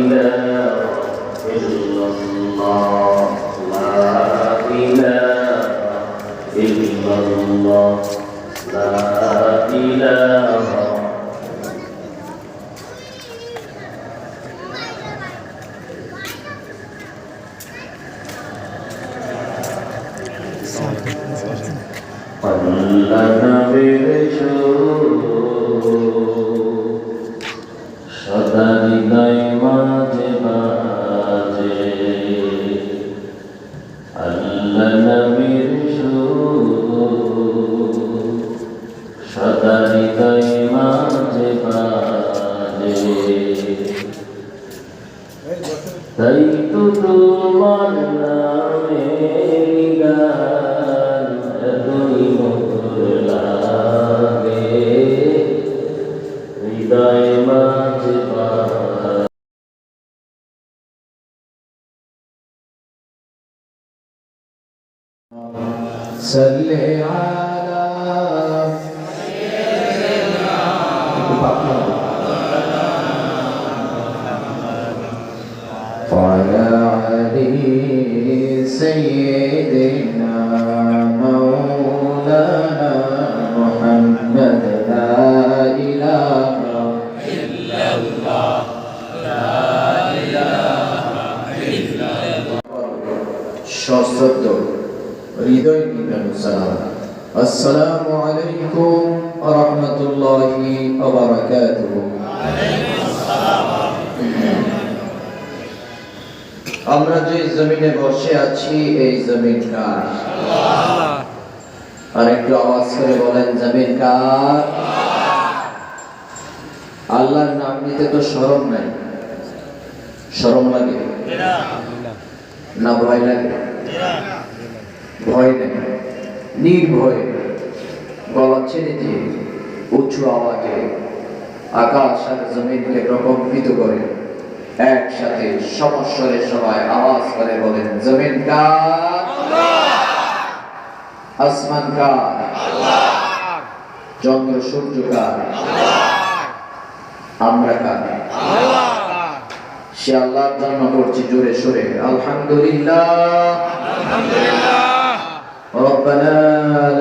and وعلى علي سيدنا আমরা যে জমিনে বসে আছি এই জমিন কার? আর একটু আওয়াজ করে বলেন জমিন কার? আল্লাহর নাম নিতে তো শরম নাই। শরম লাগে? না ভয় লাগে? ভয় নেই। নির্ভয়ে গলা ছেড়ে দিয়ে উঁচু আওয়াজে আকাশ আর জমিনকে প্রকম্পিত করে। একসাথে সমস্বরে সবাই আওয়াজ করে বলেন জমিন কার আসমান কার চন্দ্র সূর্য কার আমরা কার সে আল্লাহর জন্য করছি জোরে সোরে আলহামদুলিল্লাহ ربنا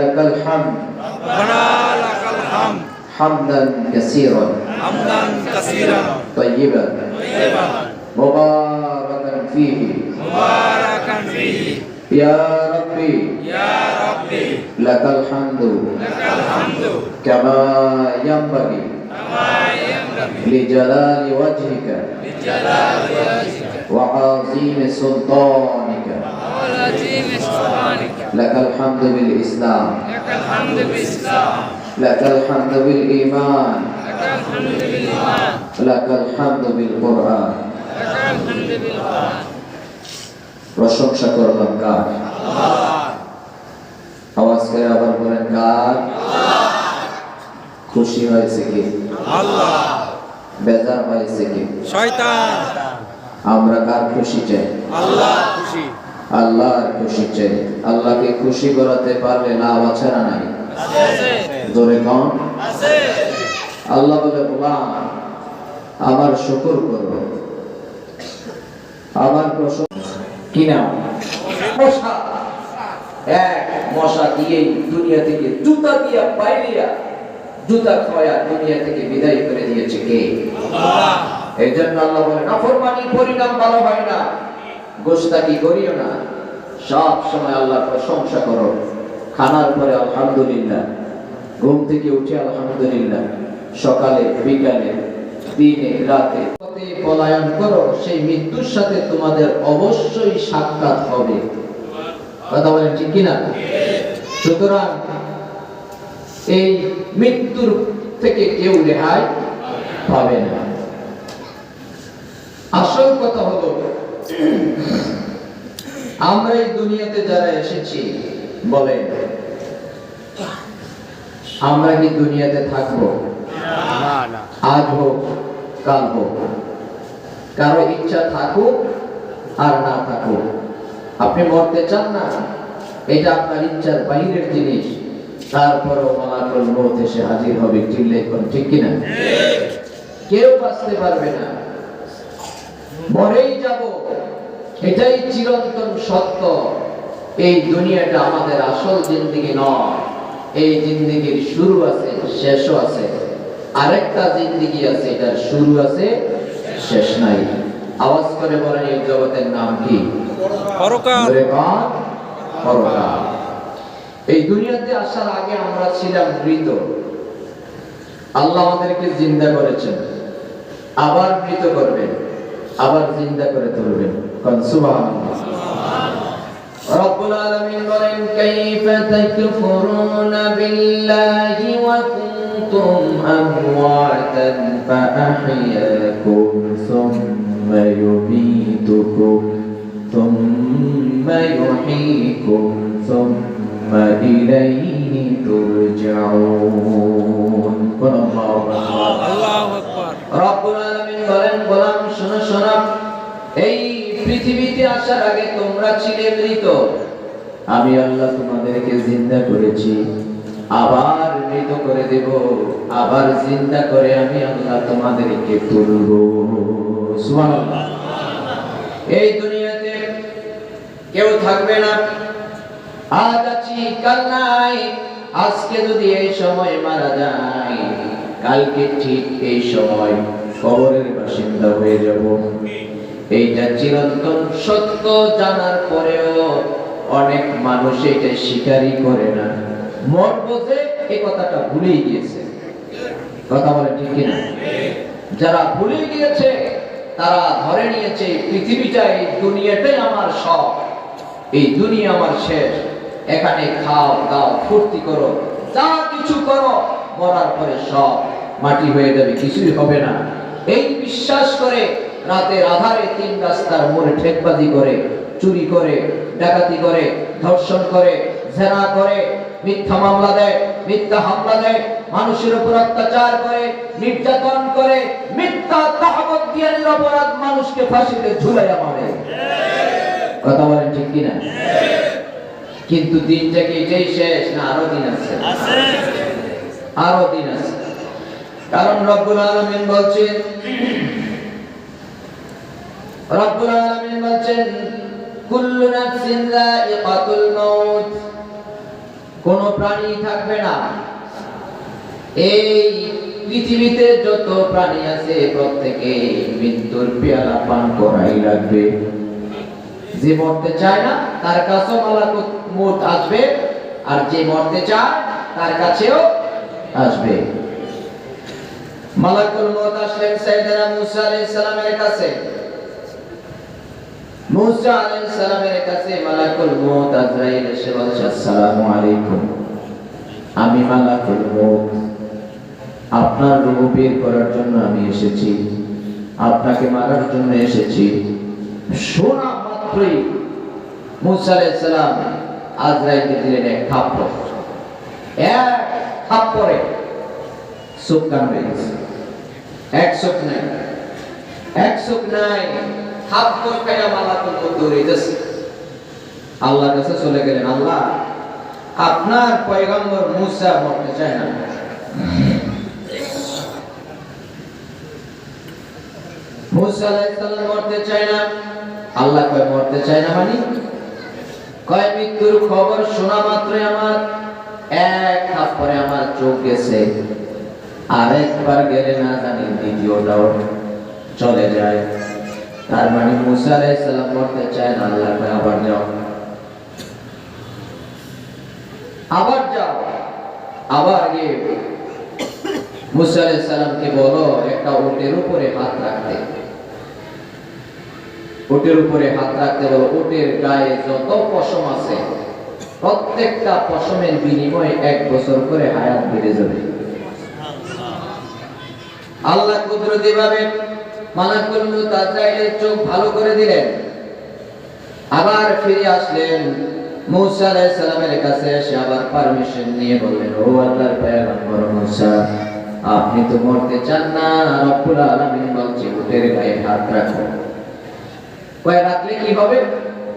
لك الحمد ربنا لك الحمد حمدا كثيرا حمدا كثيرا طيبا طيبا مباركا فيه. مباركا فيه. يا ربي. يا ربي. لك الحمد. لك الحمد. كما ينبغي. كما ينبغي. لجلال وجهك. لجلال وجهك. وعظيم سلطانك. ولجيم سلطانك. لك الحمد بالإسلام. لك الحمد بالإسلام. لك الحمد بالإيمان. প্রশংসা করলাম কার? আওয়াজ করে আবার বলেন কার? খুশি হয়েছে কি? বেজার হয়েছে কি? আমরা কার খুশি চাই? আল্লাহ খুশি। আল্লাহর খুশি চাই। আল্লাহকে খুশি করাতে পারলে না আমার ছাড়া নাই? জোরে কম আছে। আল্লাহ বলে গোলাম আমার শুকর করো। আমার প্রশংসা কি নাম? মশা। এক মশা দিয়েই দুনিয়া থেকে জুতা দিয়া বাইরিয়া জুতা খাওয়া দুনিয়া থেকে বিদায় করে দিয়েছে কে? এই জন্য আল্লাহ বলে নাফরমানি পরিণাম ভালো হয় না। গোস্তাকি করিও না। সব সময় আল্লাহ প্রশংসা করো। খানার পরে আলহামদুলিল্লাহ। ঘুম থেকে উঠে আলহামদুলিল্লাহ। সকালে, বিকালে, দিনে, রাতে। পলায়ন করো, সেই মৃত্যুর সাথে তোমাদের অবশ্যই সাক্ষাৎ হবে। কথা বলেন ঠিক কিনা? সুতরাং এই মৃত্যুর থেকে কেউ রেহাই পাবে না। আসল কথা হলো, আমরা এই দুনিয়াতে যারা এসেছি, বলেন, আমরা কি দুনিয়াতে থাকব? আজ হোক, কাল হোক। কারও ইচ্ছা থাকুক আর না থাকুক। আপনি মরতে চান না, এটা আপনার ইচ্ছার বাইরের জিনিস। তারপরও মালাকুল মৌত এসে হাজির হবে চিল্লাই কোন, ঠিক কিনা কেউ বাঁচতে পারবে না। মরেই যাব, এটাই চিরন্তন সত্য। এই দুনিয়াটা আমাদের আসল জিন্দিগি নয়, এই জিন্দিগির শুরু আছে, শেষও আছে। আরেকটা জিন্দিগি আছে এটার শুরু আছে শেষ নাই। আওয়াজ করে বলেন এই জগতের নাম কি। এই দুনিয়াতে আসার আগে আমরা ছিলাম মৃত। আল্লাহ আমাদেরকে জিন্দা করেছেন। আবার মৃত করবেন আবার জিন্দা করে তুলবেন। রব্বুল আলামিন বলেন কাইফা তাকফুরুনা বিল্লাহি ওয়া কুনতুম আমওয়াতান ফাআহইয়াকুম সুম্মা ইউমীতুকুম ثم يحييكم ثم إليه ترجعون قل الله أكبر আল্লাহু আকবার রব্বুল আলামিন বলেন গোলাম শোনো শোনো এই পৃথিবীতে আসার আগে তোমরা ছিলে মৃত আমি আল্লাহ তোমাদেরকে জিন্দা করেছি আবার মৃত করে দেব, আবার জিন্দা করে আমি আল্লাহ তোমাদেরকে তুলব। এই দুনিয়াতে কেউ থাকবে না। আজ আছি, কাল নাই। আজকে যদি এই সময় মারা যায়, কালকে ঠিক এই সময় কবরের বাসিন্দা হয়ে যাব। এইটা চিরন্তন সত্য, জানার পরেও অনেক মানুষ এটা স্বীকারই করে না। মর্ম যে এই কথাটা ভুলেই গিয়েছে। কথা বলে ঠিক কিনা? যারা ভুলে গিয়েছে, তারা ধরে নিয়েছে পৃথিবীটা এই দুনিয়াটাই আমার সব। এই দুনিয়া আমার শেষ। এখানে খাও, দাও, ফুর্তি করো, যা কিছু করো, মরার পরে সব মাটি হয়ে যাবে, কিছুই হবে না। এই বিশ্বাস করে রাতের আধারে তিন রাস্তার মোড়ে ঠেকবাজি করে, চুরি করে, ডাকাতি করে, ধর্ষণ করে, জেনা করে মিথ্যা মামলা দেয়, মিথ্যা হামলা দেয়, মানুষের উপর অত্যাচার করে, নির্যাতন করে, মিথ্যা তাহবত দিয়ে নিরপরাধ মানুষকে ফাঁসিতে ঝুলাইয়া মারে। কথা বলেন ঠিক কিনা? কিন্তু দিনটা কি এটাই শেষ না, আরও দিন আছে। আরও দিন আছে। কারণ রব্বুল আলামিন বলছেন, রব্বুল আলামিন বলছেন, কুল্লু নাফসিন যায়িকাতুল মাউত। কোন প্রাণী থাকবে না। এই পৃথিবীতে যত প্রাণী আছে প্রত্যেকে মৃত্যুর পেয়ালা পান করাই লাগবে। যে মরতে চায় না, তার কাছেও মালাকুত মউত আসবে। আর যে মরতে চায়, তার কাছেও আসবে। মালাকুল মউত আসলেন সাইয়েদনা মুসা আলাইহিস সালামের কাছে। মুসা আলাইহিস সালামের কাছে মালাকুল মউত আজরাইল এসে বলছে, আসসালামু আলাইকুম। আমি মালাকুল মউত। আপনার রূহ বের করার জন্য আমি এসেছি। আপনাকে মারার জন্য এসেছি। শোনা মাত্রই মুসা আলাইহিস সালাম আজরাইলকে দিলেন এক থাপ্পড়। এক থাপ্পড়ে চোখ হয়ে গেছে। এক চোখ নাই। এক চোখ নাই। আল্লাহর কাছে চলে গেলেন, আল্লাহ, আপনার পয়গম্বর মুসা মরতে চায় না। মানে? মৃত্যুর খবর শোনা মাত্রই আমার। এক থাপ্পড়ে আমার চোখ গেছে। আরেকবার গেলে না জানি দ্বিতীয়টাও চলে যায়। তার মানে মুসা মরতে চায় না আল্লাহ আবার যাও। আবার যাও? আবার গিয়ে মুসা বলো একটা উটের উপরে হাত রাখতে। উটের উপরে হাত রাখতে বলো উটের গায়ে যত পশম আছে প্রত্যেকটা পশমের বিনিময়ে এক বছর করে হায়াত বেড়ে যাবে। আল্লাহ কুদরতি ভাবে চোখ ভালো করে দিলেন। আবার ফিরে আসলেন। মুসা আলাইহিস সালামের কাছে এসে আবার পারমিশন নিয়ে বললেন, ও আল্লাহর পয়গম্বর মুসা, আপনি তো মরতে চান না, রব্বুল আলামিন বলছে, উটের গায়ে হাত রাখো। কয়, রাখলে কি হবে?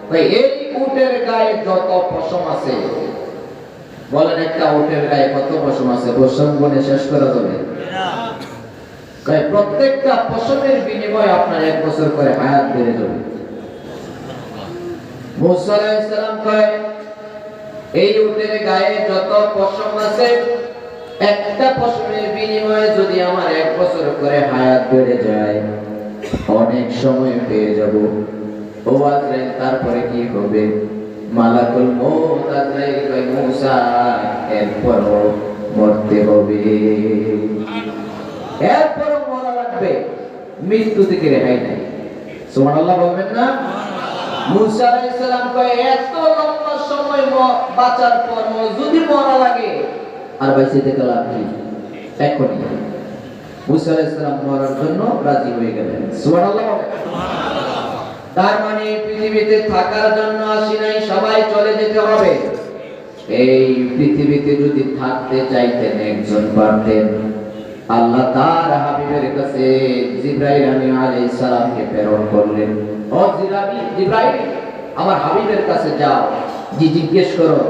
কয়, এই উটের গায়ে যত পশম আছে। বলেন, একটা উটের গায়ে কত পশম আছে? পশম গুণে শেষ করা যাবে। প্রত্যেকটা বিনিময়ে আপনার এক বছর করে হায়াত বেড়ে কয়, এই উটের গায়ে যত পশম আছে, একটা পশমের বিনিময়ে যদি আমার এক বছর করে হায়াত বেড়ে যায়, অনেক সময় পেয়ে যাব। ও আজরাইল, তারপরে কি হবে? মালাকুল মউত আজরাইল কয়, মুসা, এরপরও মরতে হবে। এরপরও লাগবে মৃত্যু থেকে রেহাই নাই। সুবহানাল্লাহ বলবেন না? মুসা আলাইহিস সালাম কয় এত লম্বা সময় বাঁচার পর যদি মরা লাগে আর বাইসে থেকে লাভ কি এখনই মুসা আলাইহিস সালাম মরার জন্য রাজি হয়ে গেলেন। সুবহানাল্লাহ বলেন। তার মানে পৃথিবীতে থাকার জন্য আসি নাই সবাই চলে যেতে হবে। এই পৃথিবীতে যদি থাকতে চাইতেন একজন পারতেন। আল্লাহ তার হাবিবের কাছে জিব্রাইল আমি আলাইহিস সালামকে প্রেরণ করলেন। ও জিব্রাইল, আমার হাবিবের কাছে যাও। জি, জিজ্ঞেস করো,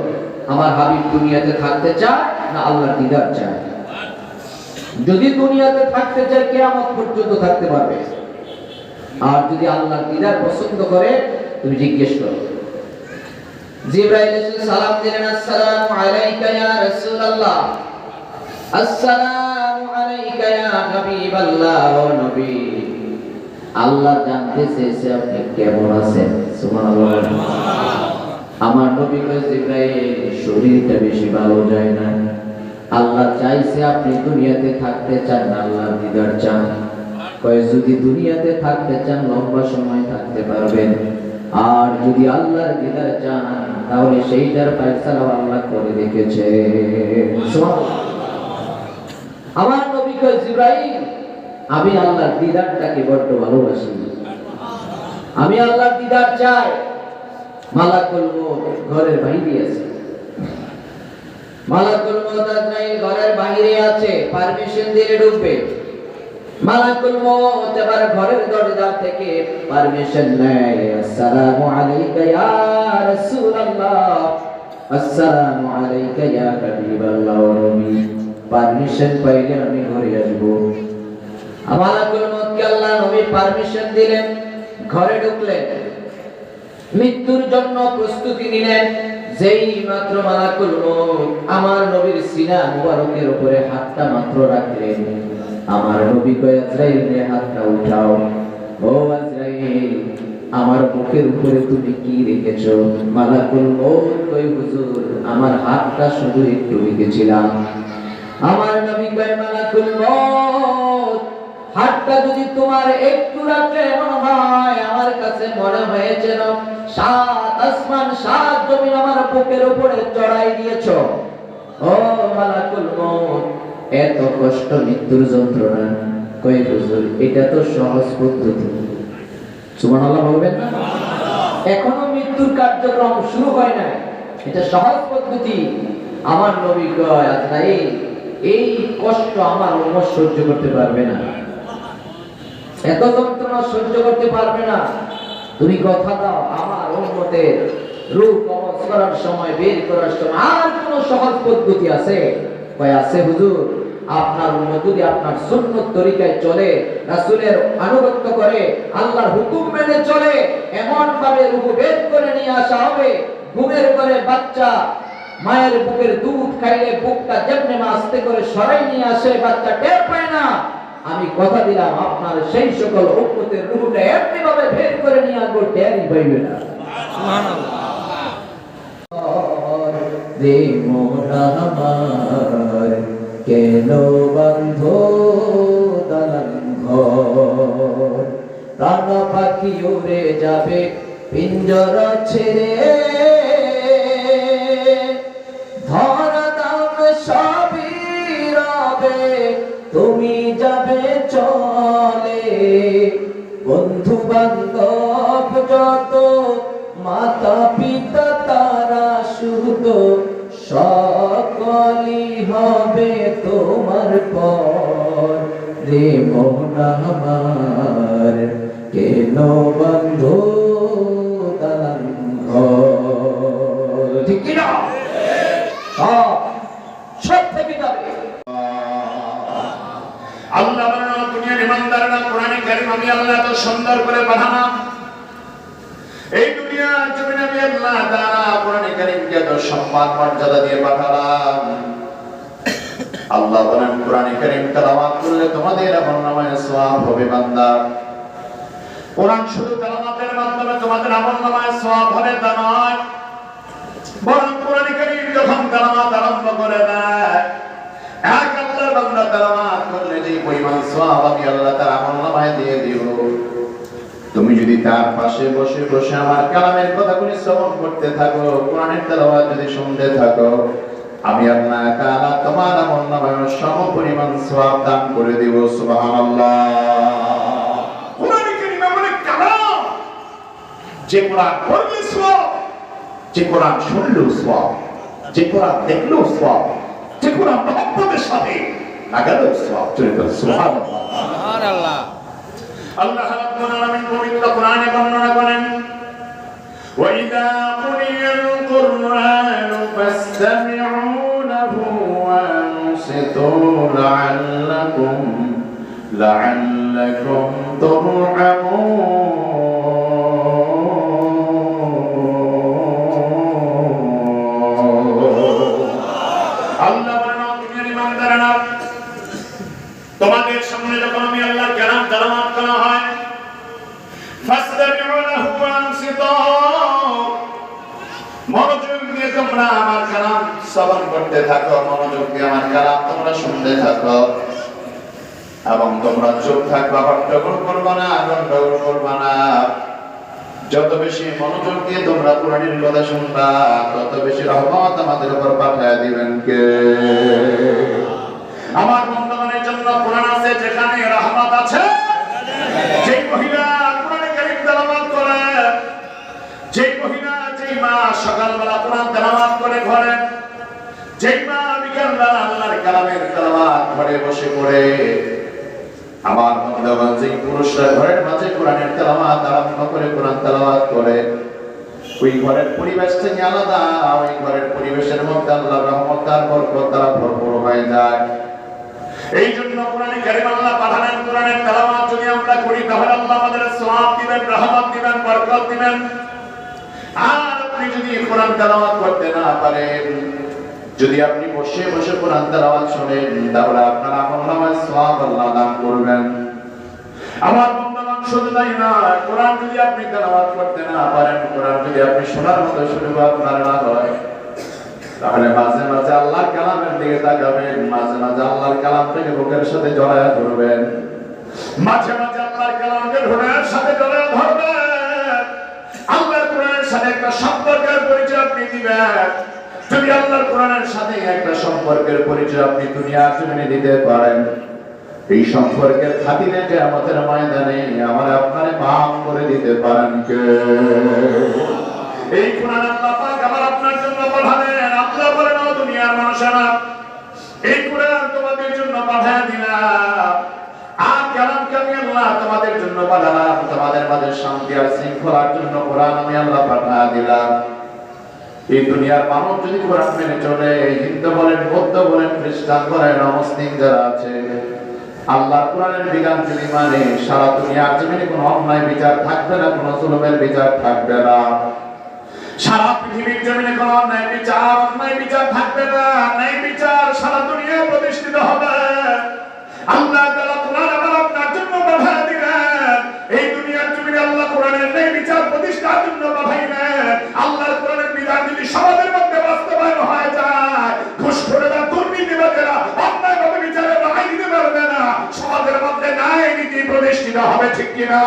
আমার হাবিব দুনিয়াতে থাকতে চায় না আল্লাহর দিদার চায়? যদি দুনিয়াতে থাকতে চায়, কিয়ামত পর্যন্ত থাকতে পারবে। আর যদি আল্লাহর দিদার পছন্দ করে, তুমি জিজ্ঞেস করো। জিব্রাইল সালাম দিলেন, আসসালামু আলাইকা ইয়া রাসূলুল্লাহ। আসসালামু আলাইকা ইয়া হাবিবাল্লাহ ও নবী আল্লাহ জানতে চেয়েছে আপনি কেমন আছেন? আমার নবী জিব্রাইল, শরীরটা বেশি ভালো যায় না। আল্লাহ চাইছে আপনি দুনিয়াতে থাকতে চান না আল্লাহর দিদার চান। যদি দুনিয়াতে থাকতে চান, লম্বা সময় থাকতে পারবেন। আর যদি আল্লাহর দিদার চান, তাহলে সেইটার ফয়সালা আল্লাহ করে রেখেছে। আমার কয় জিব্রাইল, আমি আল্লাহর দিদারটাকে বড্ড ভালোবাসি। আমি আল্লাহর দিদার চাই। মালাকুল মউত ঘরের বাইরে আছে। মালাকুল মউত আজরাইল ঘরের বাইরে আছে পারমিশন দিলে ঢুকবে। মালাকুল মউত এবার ঘরের দরজা থেকে পারমিশন নেয়। আসসালামু আলাইকা ইয়া রাসূলুল্লাহ। আসসালামু আলাইকা ইয়া হাবিবাল্লাহ। ওয়া পারমিশন পাইলে আমি ঘরে আসব। মালাকুল মউতকে আল্লাহ নবী পারমিশন দিলেন, ঘরে ঢুকলেন। মৃত্যুর জন্য প্রস্তুতি নিলেন, যেই মাত্র মালাকুল আমার নবীর সিনা মুবারকের উপরে হাতটা মাত্র রাখলেন। আমার নবী কয় হাতটা উঠাও। ও আজরাইল, আমার বুকের উপরে তুমি কি রেখেছো? মালাকুল মউত কই হুজুর, আমার হাতটা শুধু একটু রেখেছিলাম। আমার নবী কয়, মালাকুল মউত। হাতটা যদি তোমার একটু রাখলে এমন হয়, আমার কাছে মনে হয়েছে না সাত আসমান, সাত জমিন আমার বুকের উপরে চড়াই দিয়েছ। ও মালাকুল মউত, এত কষ্ট মৃত্যুর যন্ত্রণা। কই হুজুর, এটা তো সহজ পদ্ধতি। সুবহানাল্লাহ বলবেন না? এখনও মৃত্যুর কার্যক্রম শুরু হয় নাই। এটা সহজ পদ্ধতি। আমার নবী কয়, আজরাইল এই কষ্ট আমার উম্মত সহ্য করতে পারবে না। এত যন্ত্রণা সহ্য করতে পারবে না। তুমি কথা দাও, আমার উন্মতের রূপ কবজ করার সময় বের করার সময় আর কোন সহজ পদ্ধতি আছে? কয়, আছে হুজুর। আপনার উম্মত যদি আপনার সুন্নত তরিকায় চলে, রাসূলের আনুগত্য করে, আল্লাহর হুকুম মেনে চলে এমন ভাবে রূপ বের করে নিয়ে আসা হবে। ঘুমের করে বাচ্চা মায়ের বুকের দুধ খাইলে বুকটা যেমনি আস্তে করে সরাই নিয়ে আসে, বাচ্চা টের পায় না। আমি কথা দিলাম, আপনার সেই সকল উন্মতের রূপটা এমনি ভাবে বের করে নিয়ে আসব, টেরই পাইবে না। কেন বন্ধ দালান ঘর উড়ে যাবে, পিঞ্জর ছেড়ে আল্লাহ বলেন দুনিয়ার ইমানদাররা কোরআনে কারীম, আমি আল্লাহ তো সুন্দর করে পাঠালাম। এই দুনিয়ার জমিনে আমি আল্লাহ তাআলা কোরআনে কারীমকে তো সম্মান, মর্যাদা দিয়ে পাঠালাম। আল্লাহ বলেন, কোরআনে কারীম তেলাওয়াত করলে তোমাদের আমল নামায় সওয়াব হবে, বান্দা। কোরআন শুধু তেলাওয়াতের মাধ্যমে তোমাদের আমল নামায় সওয়াব হবে তা নয়, বরং কোরআনে কারীম যখন তেলাওয়াত আরম্ভ করে দেয়, এক তুমি যদি তার পাশে বসে বসে আমার কালামের কথাগুলি শ্রবণ করতে থাকো, কোরআনের তেলাওয়াত যদি শুনতে থাকো, আমি আল্লাহ তাআলা তোমার আমল সম পরিমাণ সওয়াব দান করে দেব, সুবহানাল্লাহ। যে কোরআন পড়লে সওয়াব, যে কোরআন শুনলেও সওয়াব, যে কোরআন দেখলেও সওয়াব, যে কোরআন মহব্বতের সাথে লাগালেও সওয়াব চলে গেল সুবহানাল্লাহ আর আল্লাহ আল্লাহ রাব্বুল আলামিন পবিত্র কোরআনে বর্ণনা করেন وَإِذَا قُرِئَ الْقُرْآنُ فَاسْتَمِعُوا لَهُ وَأَنصِتُوا لَعَلَّكُمْ لَعَلَّكُمْ تُرْحَمُونَ তোমরা আমার কালাম শ্রবণ করতে থাকো, মনোযোগ দিয়ে আমার কালাম তোমরা শুনতে থাকো। এবং তোমরা চুপ থাকবা, হট্টগোল করবা না, গন্ডগোল করবা না। যত বেশি মনোযোগ দিয়ে তোমরা কোরআনের কথা শুনবা, তত বেশি রহমত আমাদের উপর পাঠায় দিবেন কে? আমার বন্ধুগণের জন্য কোরআন আছে যেখানে রহমত আছে যে মহিলা কোরআনে কারীম তেলাওয়াত করে যে মহিলা যেই মা সকালবেলা কোরআন তেলাওয়াত করে ঘরে। যেই মা বিকালবেলা আল্লাহর কালামের তেলাওয়াত ঘরে বসে করে আমার বন্ধুগণ যেই পুরুষরা ঘরের মাঝে কোরআনের তেলাওয়াত আরম্ভ করে, কোরআন তেলাওয়াত করে, ওই ঘরের পরিবেশ থেকে আলাদা, ওই ঘরের পরিবেশের মধ্যে আল্লাহর রহমত আর বরকত দ্বারা ভরপুর হয়ে যায়। এই জন্য কোরআনে কারীম আল্লাহ পাঠালেন, কোরআনের তেলাওয়াত যদি আমরা করি, তাহলে আল্লাহ আমাদের সওয়াব দিবেন, রহমত দিবেন, বরকত দিবেন। আর আপনি যদি কোরআন তেলাওয়াত করতে না পারেন, যদি আপনি বসে বসে কোরআন তেলাওয়াত শুনেন, তাহলে আপনার আমলনামায় সওয়াব আল্লাহ দান করবেন। আমার বন্ধুগণ শুধু তাই না কোরআন যদি আপনি তেলাওয়াত করতে না পারেন, কোরআন যদি আপনি শোনার মতো শুরু আপনার না হয়, তাহলে মাঝে মাঝে আল্লাহর কালামের দিকে তাকাবেন, মাঝে মাঝে আল্লাহর কালাম থেকে বুকের সাথে জড়ায় ধরবেন। মাঝে মাঝে আল্লাহর কালামকে ঘোড়ার সাথে জড়ায় ধরবেন। সাথে একটা সম্পর্কের পরিচয় আপনি দিবেন। যদি আল্লাহর কোরআনের সাথে একটা সম্পর্কের পরিচয় আপনি দিতে পারেন, এই যে আমাদের ময়দানে আমার আপনারে মাফ করে দিতে পারেন কে? এই কোরআন আল্লাহ পাক আমার আপনার জন্য পাঠালেন। আল্লাহ বলেন দুনিয়ার মানুষেরা, এই কোরআন তোমাদের জন্য পাঠিয়ে দিলাম। মেনে সারা দুনিয়ার কোনো বিচার থাকবে না, কোনো জুলুমের বিচার থাকবে না। সারা পৃথিবীর জমিনে কোনো অন্যায় বিচার অন্যায় বিচার থাকবে না, ন্যায় বিচার সারা দুনিয়া প্রতিষ্ঠিত হবে। আল্লাহ তাআলা কোরআন আবার আপনার জন্য বাধা দিবেন। এই দুনিয়ার জমিনে আল্লাহ কোরআনের ন্যায় বিচার প্রতিষ্ঠার জন্য পাঠাইলেন আল্লাহর কোরআনের বিধান যদি সমাজের মধ্যে বাস্তবায়ন হয়ে যায়, ঘুষখোরেরা দুর্নীতিবাদেরা অন্যায়ভাবে বিচারে বাধাই দিতে পারবে না। সমাজের মধ্যে ন্যায় নীতি প্রতিষ্ঠিত হবে ঠিক কিনা?